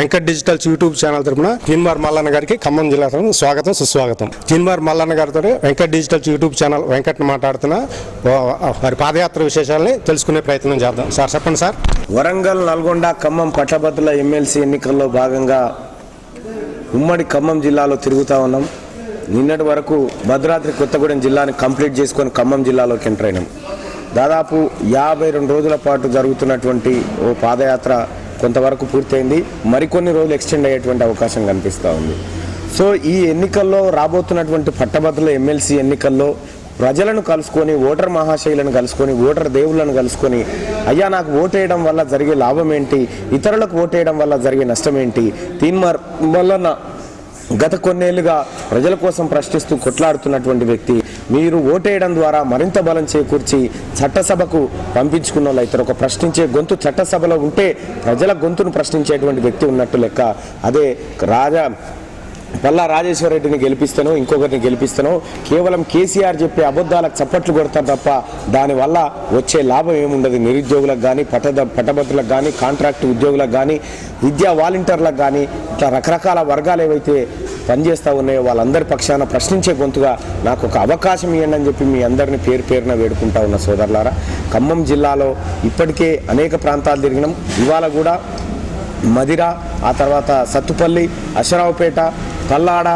Venkat digitals YouTube channel తరఫున తీన్మార్ మల్లన్న గారికి ఖమ్మం జిల్లా తరఫున స్వాగతం సుస్వాగతం. తీన్మార్ మల్లన్న గారితో Venkat digitals YouTube channel Venkat మాట్లాడుతున్న వారి పాదయాత్ర విశేషాలని తెలుసుకునే ప్రయత్నం చేద్దాం. సార్ చెప్పండి సార్. వరంగల్ నల్గొండ ఖమ్మం పట్టభద్రుల ఎమ్మెల్సీ ఎన్నికల్లో భాగంగా ఉమ్మడి ఖమ్మం జిల్లాలో తిరుగుతూ ఉన్నాం. నిన్నటి వరకు భద్రాద్రి కొత్తగూడెం జిల్లాని కంప్లీట్ చేసుకొని ఖమ్మం జిల్లాలోకి ఎంటర్ అయినాం. దాదాపు యాభై రెండు రోజుల పాటు జరుగుతున్నటువంటి ఓ పాదయాత్ర కొంతవరకు పూర్తయింది. మరికొన్ని రోజులు ఎక్స్టెండ్ అయ్యేటువంటి అవకాశం కనిపిస్తూ ఉంది. సో ఈ ఎన్నికల్లో రాబోతున్నటువంటి పట్టభద్రుల ఎమ్మెల్సీ ఎన్నికల్లో ప్రజలను కలుసుకొని ఓటర్ మహాశైలను కలుసుకొని ఓటర్ దేవుళ్ళను కలుసుకొని అయ్యా నాకు ఓటేయడం వల్ల జరిగే లాభం ఏంటి? ఇతరులకు ఓటేయడం వల్ల జరిగే నష్టం ఏంటి? దీని వల్ల గత కొన్నేళ్ళుగా ప్రజల కోసం ప్రశ్నిస్తూ కొట్లాడుతున్నటువంటి వ్యక్తి మీరు ఓటేయడం ద్వారా మరింత బలం చేకూర్చి చట్టసభకు పంపించుకున్న వాళ్ళు అవుతారు ఒక ప్రశ్నించే గొంతు చట్టసభలో ఉంటే ప్రజల గొంతును ప్రశ్నించేటువంటి వ్యక్తి ఉన్నట్టు లెక్క. అదే రాజా పల్లా రాజేశ్వర రెడ్డిని గెలిపిస్తాను ఇంకొకరిని గెలిపిస్తాను కేవలం కేసీఆర్ చెప్పే అబద్ధాలకు చప్పట్లు కొడతారు తప్ప దానివల్ల వచ్చే లాభం ఏముండదు. నిరుద్యోగులకు కానీ పట్టద పట్టభద్రులకు కానీ కాంట్రాక్ట్ ఉద్యోగులకు కానీ విద్యా వాలంటీర్లకు కానీ ఇట్లా రకరకాల వర్గాలు ఏవైతే పనిచేస్తూ ఉన్నాయో. వాళ్ళందరి పక్షాన ప్రశ్నించే గొంతుగా నాకు ఒక అవకాశం ఇవ్వండి అని చెప్పి మీ అందరిని పేరు పేరున వేడుకుంటా ఉన్న సోదరులారా ఖమ్మం జిల్లాలో ఇప్పటికే అనేక ప్రాంతాలు తిరిగినాం. ఇవాళ కూడా మదిర ఆ తర్వాత సత్తుపల్లి అశరావుపేట పల్లాడ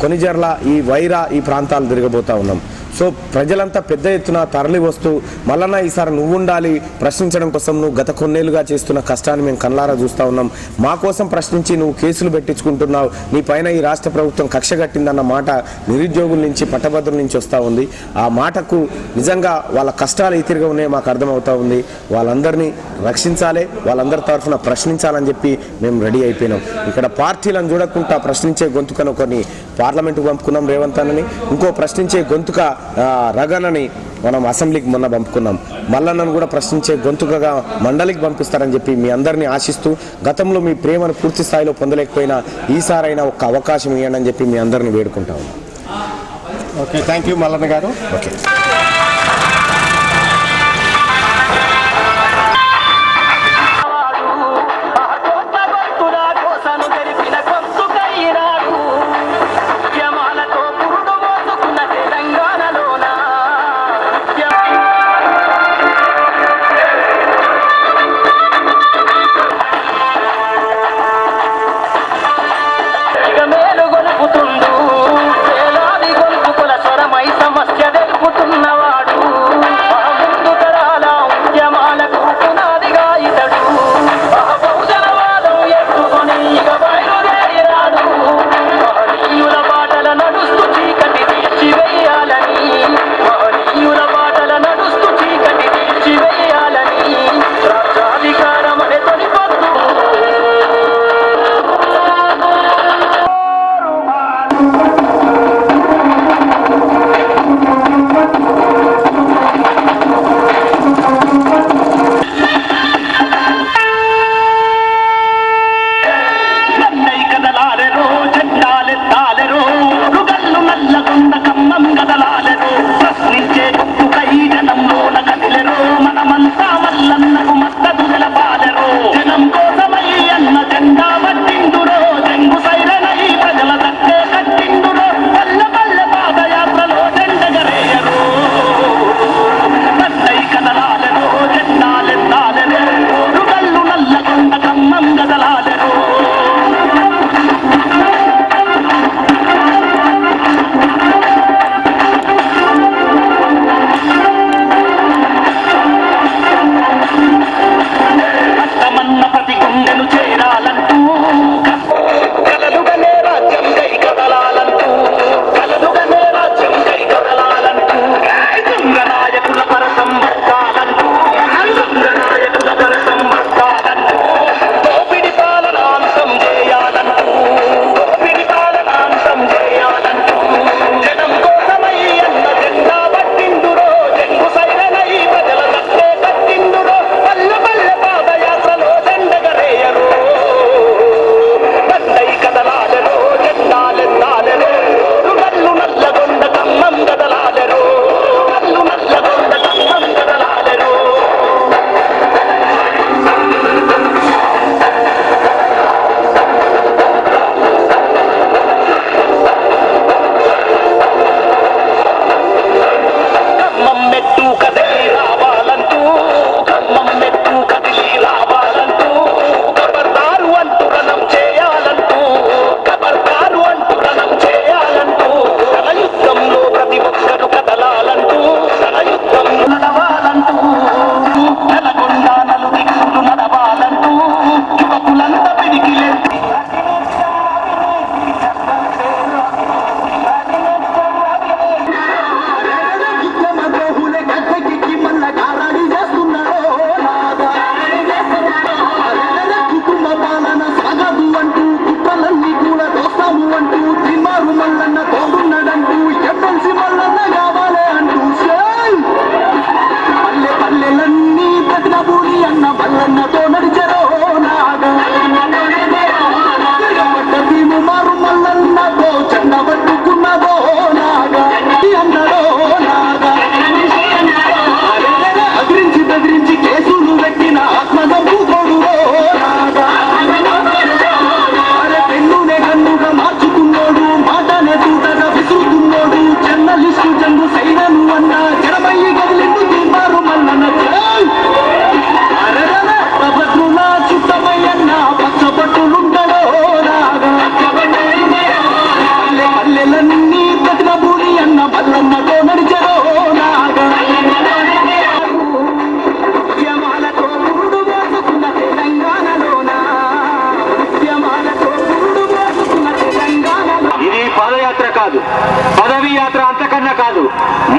కొనిజర్ల ఈ వైరా ఈ ప్రాంతాలు తిరగబోతూ ఉన్నాం. సో ప్రజలంతా పెద్ద ఎత్తున తరలి వస్తూ మల్లన్న ఈసారి నువ్వు ఉండాలి ప్రశ్నించడం కోసం నువ్వు గత కొన్నేళ్ళుగా చేస్తున్న కష్టాన్ని మేము కళ్ళారా చూస్తూ ఉన్నాం. మా కోసం ప్రశ్నించి నువ్వు కేసులు పెట్టించుకుంటున్నావు. నీ పైన ఈ రాష్ట్ర ప్రభుత్వం కక్ష కట్టిందన్న మాట నిరుద్యోగుల నుంచి పట్టభద్రుల నుంచి వస్తూ ఉంది. ఆ మాటకు నిజంగా వాళ్ళ కష్టాలు ఎతిరిగా ఉన్నాయి మాకు అర్థమవుతూ ఉంది. వాళ్ళందరినీ రక్షించాలి వాళ్ళందరి తరఫున ప్రశ్నించాలని చెప్పి మేము రెడీ అయిపోయినాం. ఇక్కడ పార్టీలను చూడకుండా ప్రశ్నించే గొంతుకను కొన్ని పార్లమెంటుకు పంపుకున్నాం రేవంత్ అన్నని. ఇంకో ప్రశ్నించే గొంతుక రగనని మనం అసెంబ్లీకి మొన్న పంపుకున్నాం. మల్లన్నను కూడా ప్రశ్నించే గొంతుకగా మండలికి పంపిస్తారని చెప్పి మీ అందరినీ ఆశిస్తూ గతంలో మీ ప్రేమను పూర్తి స్థాయిలో పొందలేకపోయినా ఈసారైనా ఒక అవకాశం ఇవ్వండి అని చెప్పి మీ అందరిని వేడుకుంటా ఉన్నాం. Okay thank you Mallanna garu. Okay.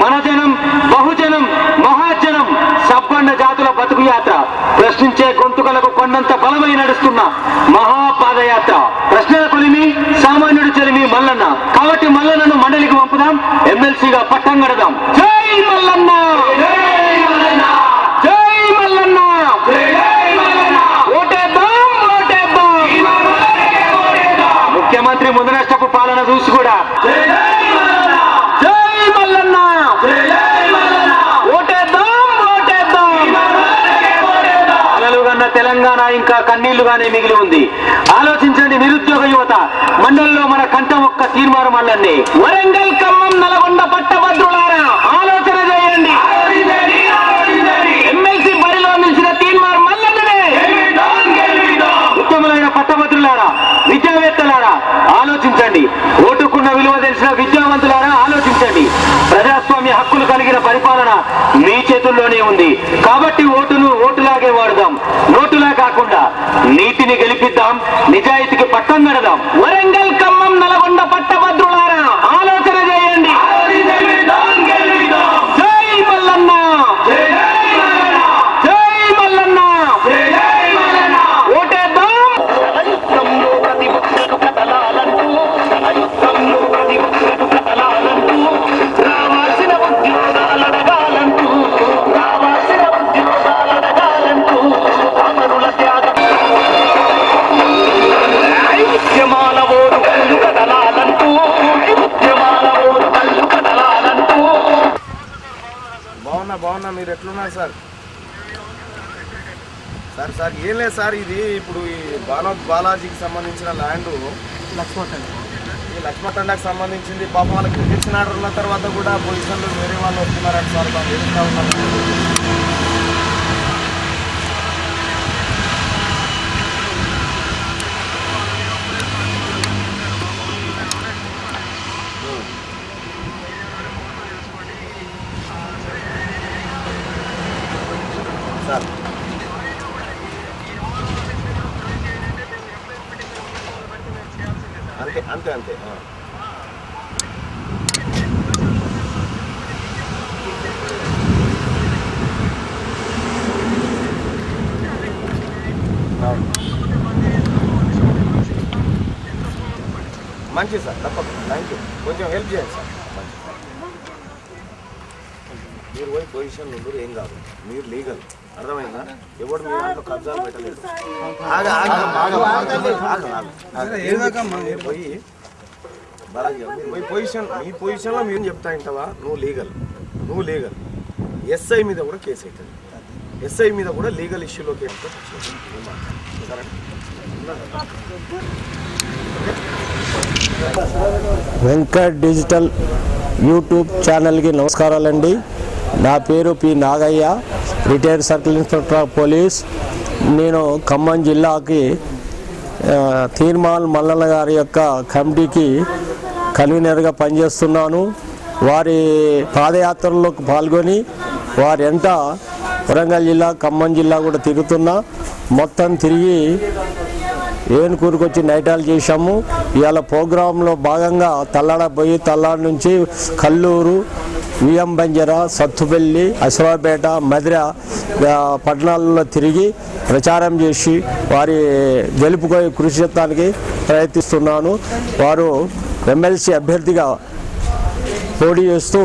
మన జనం బహుజనం మహాజనం సబ్బన్న జాతుల బతుకు యాత్ర. ప్రశ్నించే గొంతుకలకు కొండంత బలమై నడుస్తున్న మహాపాదయాత్ర. ప్రశ్నల కొలిమి సామాన్యుడు చెలిమి మల్లన్న. కాబట్టి మల్లన్నను మండలికి పంపుదాం ఎమ్మెల్సీగా పట్టం గడదాం జై మల్లన్న! జై మల్లన్న! ఓటేద్దాం ముఖ్యమంత్రి పాలన చూసి కూడా జై మల్లన్న ఓటేద్దాం ఓటేద్దాం కలలుగన్న తెలంగాణ ఇంకా కన్నీళ్ళుగానే మిగిలి ఉంది. ఆలోచించండి నిరుద్యోగ యువత. మండలిలో మన కంఠం ఒక్క తీర్మానం అల్లండి. వరంగల్ ఖమ్మం నల్గొండ పట్టభద్రులారా ఆలోచన చేయండి. ఎమ్మెల్సీ బరిలో నిలిచిన తీర్మానం మల్లన్ననే ఉత్తములైన పట్టభద్రులారా విద్యావేత్తలారా ఆలోచించండి. ఓటుకున్న విలువ తెలిసిన హక్కులు కలిగిన పరిపాలన మీ చేతుల్లోనే ఉంది. కాబట్టి ఓటును ఓటులాగే వాడుదాం. నోటులా కాకుండా నీతిని గెలిపిద్దాం. నిజాయితీకి పట్టం నడదాం వరంగల్ ఖమ్మం బాగున్నా మీరు ఎట్లున్నారు సార్? సార్ సార్ ఏం లేదు సార్ ఇది ఇప్పుడు ఈ బానోత్ బాలాజీకి సంబంధించిన ల్యాండ్. ఈ లక్ష్మ తండాకి సంబంధించింది పాపం వాళ్ళకి తెలిసిన ఆర్డర్ ఉన్న తర్వాత కూడా పొజిషన్లో వేరే వాళ్ళు వస్తున్నారంట సార్ వాళ్ళు తెలుస్తూ ఉన్నారు. అంతే. మంచిది సార్ తప్పకుండా. థ్యాంక్ యూ కొంచెం హెల్ప్ చేయండి సార్. మీరు పోయి పొజిషన్ ఉండరు ఏం కాదు. మీరు లీగల్ అర్థమైందా? ఎవడు మీ దాంట్లో కబ్జాలు పెట్టలేదు? పోయి మీ పొజిషన్ మీ పొజిషన్లో మేము చెప్తా ఇంటవా నువ్వు లీగల్ నువ్వు లీగల్ ఎస్ఐ మీద కూడా కేసు అవుతుంది. ఎస్ఐ మీద కూడా లీగల్ ఇష్యూలో కేసు వెంకట్ డిజిటల్ యూట్యూబ్ ఛానల్కి నమస్కారాలండి. నా పేరు P Nagaiah retired circle inspector of police. నేను ఖమ్మం జిల్లాకి తీర్మాల్ మల్లన్న గారి యొక్క కమిటీకి కన్వీనర్గా పనిచేస్తున్నాను. వారి పాదయాత్రలో పాల్గొని వారి ఎంట వరంగల్ జిల్లా ఖమ్మం జిల్లా కూడా తిరుగుతున్నా మొత్తం తిరిగి ఏనుకూరుకు వచ్చి నైటాలు చేశాము. ఇవాళ ప్రోగ్రాంలో భాగంగా తల్లాడ పోయి తల్లాడ నుంచి కల్లూరు విఎం బంజర సత్తుపల్లి అశ్వాపేట మధుర పట్టణాలలో తిరిగి ప్రచారం చేసి వారి గెలుపుకై కృషి చెత్తానికి ప్రయత్నిస్తున్నాను. వారు ఎమ్మెల్సీ అభ్యర్థిగా పోటీ చేస్తూ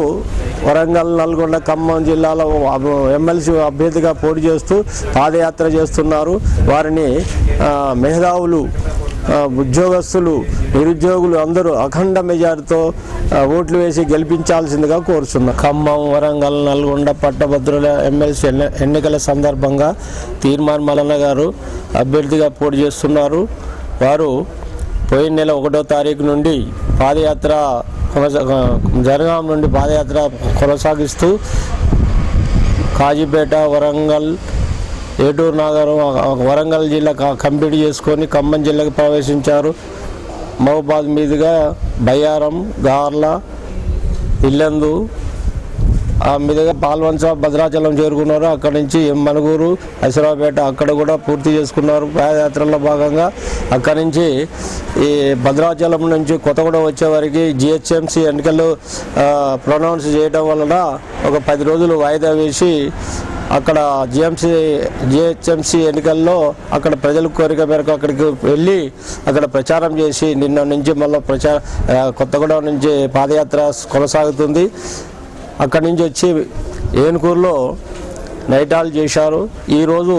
వరంగల్ నల్గొండ ఖమ్మం జిల్లాలో ఎమ్మెల్సీ అభ్యర్థిగా పోటీ చేస్తూ పాదయాత్ర చేస్తున్నారు. వారిని ఆ, మేధావులు ఉద్యోగస్తులు నిరుద్యోగులు అందరూ అఖండ మెజార్టీతో ఓట్లు వేసి గెలిపించాల్సిందిగా కోరుచున్నారు ఖమ్మం వరంగల్ నల్గొండ పట్టభద్రుల ఎమ్మెల్సీ ఎన్ని- ఎన్నికల సందర్భంగా తీర్మాన్ మల్లన్న గారు అభ్యర్థిగా పోటీ చేస్తున్నారు. వారు పోయిన నెల ఒకటో తారీఖు నుండి పాదయాత్ర కొనసా- నుండి పాదయాత్ర కొనసాగిస్తూ కాజీపేట వరంగల్ ఏటూరు నగరం వరంగల్ జిల్లా కంప్లీట్ చేసుకొని ఖమ్మం జిల్లాకు ప్రవేశించారు. మహబాద్ మీదుగా బయ్యారం గార్ల ఇల్లందు మీదుగా పాల్వంచ భద్రాచలం చేరుకున్నారు. అక్కడ నుంచి మనుగూరు హైసరాబాపేట అక్కడ కూడా పూర్తి చేసుకున్నారు. పాదయాత్రలో భాగంగా అక్కడ నుంచి ఈ భద్రాచలం నుంచి కొత్తగూడ వచ్చే వరకు జిహెచ్ఎంసీ ఎన్నికలు ప్రొనౌన్స్ చేయడం వలన ఒక పది రోజులు వాయిదా వేసి అక్కడ జిఎంసీ జిహెచ్ఎంసీ ఎన్నికల్లో అక్కడ ప్రజల కోరిక మేరకు అక్కడికి వెళ్ళి అక్కడ ప్రచారం చేసి నిన్న నుంచి మళ్ళీ ప్రచార కొత్తగూడెం నుంచి పాదయాత్ర కొనసాగుతుంది. అక్కడి నుంచి వచ్చి ఏనుకూరులో నైటాలు చేశారు. ఈరోజు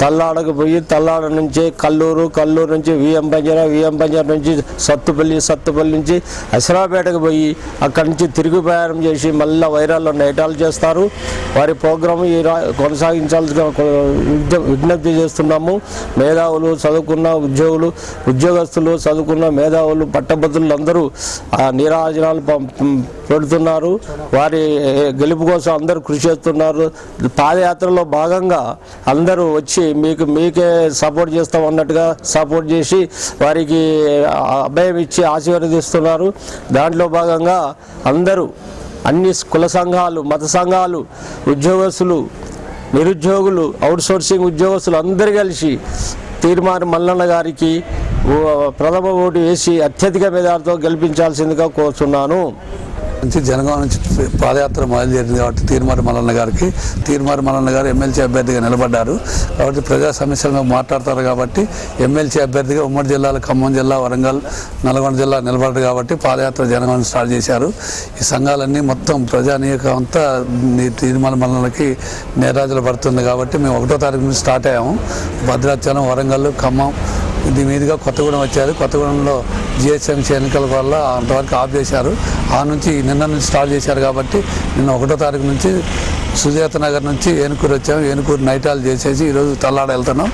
తల్లాడకు పోయి తల్లాడ నుంచి కల్లూరు కల్లూరు నుంచి విఎం పంజర విఎం పంజర నుంచి సత్తుపల్లి సత్తుపల్లి నుంచి అసరాపేటకు పోయి అక్కడి నుంచి తిరుగు ప్రయాణం చేసి మళ్ళీ వైరాల్లో నైటాలు చేస్తారు. వారి ప్రోగ్రాం ఈ కొనసాగించాల్సిన విజ్ఞప్తి చేస్తున్నాము. మేధావులు చదువుకున్న ఉద్యోగులు ఉద్యోగస్తులు చదువుకున్న మేధావులు పట్టభద్రులు అందరూ ఆ నీరాజనాలు పం- పెడుతున్నారు. వారి గెలుపు కోసం అందరూ కృషి చేస్తున్నారు. పాదయాత్రలో భాగంగా అందరూ వచ్చి మీకు మీకే సపోర్ట్ చేస్తాం అన్నట్టుగా సపోర్ట్ చేసి వారికి అభయం ఇచ్చి ఆశీర్వదిస్తున్నారు. దాంట్లో భాగంగా అందరూ అన్ని కుల సంఘాలు మత సంఘాలు ఉద్యోగస్తులు నిరుద్యోగులు అవుట్సోర్సింగ్ ఉద్యోగస్తులు అందరు కలిసి తీర్మాన మల్లన్న గారికి ప్రథమ ఓటు వేసి అత్యధిక మెజార్టీతో గెలిపించాల్సిందిగా కోరుతున్నాను నుంచి జనగాం నుంచి పాదయాత్ర మొదలుదేరింది కాబట్టి తీర్మారి మల్లన్న గారికి. తీర్మారి మల్లన్న గారు ఎమ్మెల్సీ అభ్యర్థిగా నిలబడ్డారు. కాబట్టి ప్రజా సమస్యల మీద మాట్లాడతారు కాబట్టి ఎమ్మెల్సీ అభ్యర్థిగా ఉమ్మడి జిల్లాలో ఖమ్మం జిల్లా వరంగల్ నల్గొండ జిల్లా నిలబడ్డారు కాబట్టి పాదయాత్ర జనగాం స్టార్ట్ చేశారు. ఈ సంఘాలన్నీ మొత్తం ప్రజానీయకం అంతా తీర్మాన మల్లన్నకి నేరాజులు పడుతుంది కాబట్టి మేము ఒకటో తారీఖు నుంచి స్టార్ట్ అయ్యాము. భద్రాచలం వరంగల్ ఖమ్మం దీని మీదుగా కొత్తగూడెం వచ్చారు. కొత్తగూడెంలో జిహెచ్ఎంసీ ఎన్నికల వల్ల అంతవరకు ఆఫ్ చేశారు. ఆ నుంచి నిన్న నుంచి స్టార్ట్ చేశారు కాబట్టి నిన్న ఒకటో తారీఖు నుంచి సుజాత నగర్ నుంచి ఏనుకూరు వచ్చాము. ఏనుకూరు నైటాలు చేసేసి ఈరోజు తల్లాడ వెళ్తున్నాం.